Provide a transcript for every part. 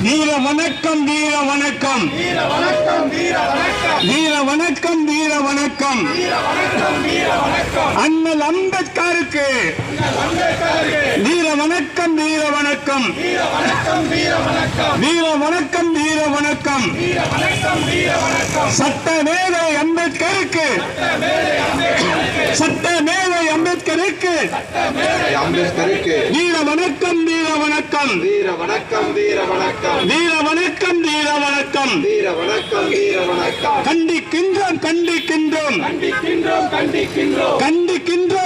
வீர வணக்கம் வீர வணக்கம் வீர வணக்கம் வீர வணக்கம் வீர அண்ணல் அம்பேத்கருக்கு வீர வணக்கம் வீர வணக்கம் வீர வணக்கம் வீர வணக்கம் வீர வணக்கம் சட்ட மேதை அம்பேத்கருக்கு சட்ட மேதை அம்பேத்கருக்கு வீர வணக்கம் வீர வணக்கம் வீர வணக்கம் வீர வணக்கம் வீர வணக்கம். வீர வணக்கம் வீர வணக்கம் வீர வணக்கம் கண்டிக்கின்றோம். கண்டிக்கின்றோம் கண்டிக்கின்றோம். கண்டிக்கின்றோம் கண்டிக்கின்றோம்.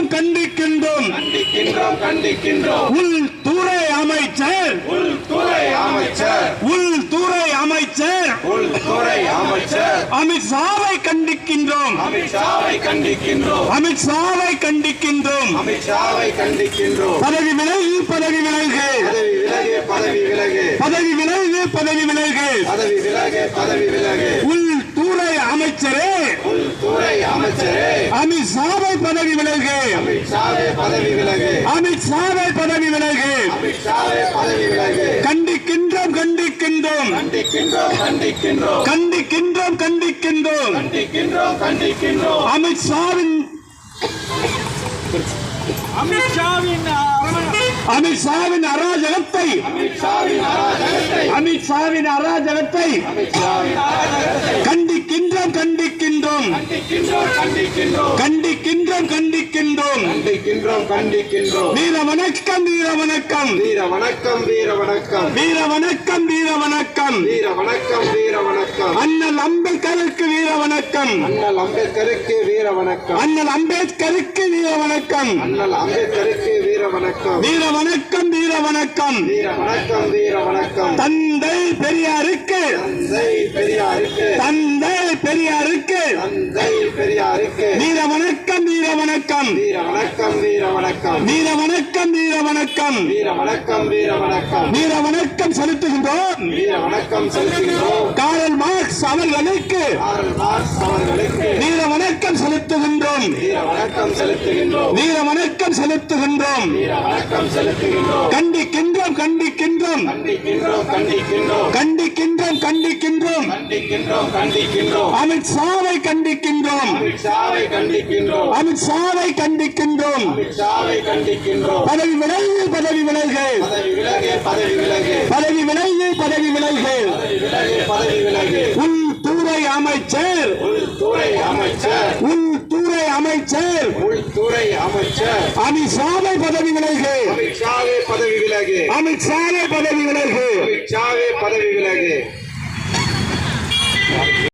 கண்டிக்கின்றோம் கண்டிக்கின்றோம். கண்டிக்கின்றோம் உள்துறை அமைச்சர். உள்துறை அமைச்சர். உள்துறை அமைச்சர். உள்துறை அமைச்சர். அமித்ஷாவை கண்டிக்கின்றோம். அமித்ஷாவை கண்டிக்கின்றோம். அமித்ஷாவை கண்டிக்கின்றோம். அமித்ஷாவை கண்டிக்கின்றோம். பதவி விலகு பதவி விலகு பதவி விலகு பதவி விலகு. பதவி விலகு பதவி விலகு. பதவி விலகு உள்துறை அமைச்சரே உள்துறை அமைச்சரே. அமித்ஷாவை பதவி விலகு. அமித்ஷாவே பதவி விலகு. அமித்ஷாவை பதவி விலகு. அமித்ஷாவே பதவி விலகு. கண்டிக்கின்றோம் கண்டிக்கின்றோம். கண்டிக்கின்றோம் கண்டிக்கின்றோம். கண்டிக்கின்றோம் கண்டிக்கின்றோம். கண்டிக்கின்றோம் கண்டிக்கின்றோம். அமித்ஷாவின் அமித்ஷாவின் அமித்ஷாவின் அராஜகத்தை. அமித்ஷாவின் அராஜகத்தை கண்டிக்கின்றோம் கண்டிக்கின்றோம். கண்டிக்கின்றோம் கண்டிக்கின்றோம். கண்டிக்கின்றோம் கண்டிக்கின்றோம் வீர வணக்கம் வீர வணக்கம் வீர வணக்கம் வீர வணக்கம் வீர வணக்கம் வீர வணக்கம் வீர வணக்கம் வீர வணக்கம் அண்ணல் அம்பேத்கருக்கு வீர வணக்கம் அண்ணல் அம்பேத்கருக்கு வீர வணக்கம் அண்ணல் அம்பேத்கருக்கு வீர வணக்கம் அண்ணல் அம்பேத்கருக்கு வீர வணக்கம் வீர வணக்கம் வீர வணக்கம் வீர வணக்கம் வீர வணக்கம் தந்தை பெரியாருக்கு. தந்தை பெரியாருக்கு. தந்தை பெரியாருக்கு. தந்தை பெரியாருக்கு. வீர வணக்கம் வீர வணக்கம் வீர வணக்கம் வீர வணக்கம் வீர வணக்கம் வீர வணக்கம் வீர வணக்கம் வீர வணக்கம் வீர வணக்கம் செலுத்துகின்றோம். வீர வணக்கம் மார்க்ஸ் அவர்களுக்கு வீர வணக்கம் செலுத்துகின்றோம். வீர வணக்கம் செலுத்துகின்றோம். கண்டிக்கின்றோம் கண்டிக்கின்றோம். கண்டிக்கின்றோம் கண்டிக்கின்றோம். அமித் ஷாவை கண்டிக்கின்றோம். அமித் ஷாவை கண்டிக்கின்றோம். பதவி விலகு. பதவி விலகு பதவி விலகு. பதவி விலகு பதவி விலகு. உன் உள்துறை அமைச்சர். உள்துறை அமைச்சர். உள்துறை அமைச்சர். உள்துறை அமைச்சர். அமித்ஷாவை பதவி விலகு. அமித்ஷாவே பதவி விலகு. அமித்ஷாவை பதவி விலகு. அமித்ஷாவே பதவி விலகு.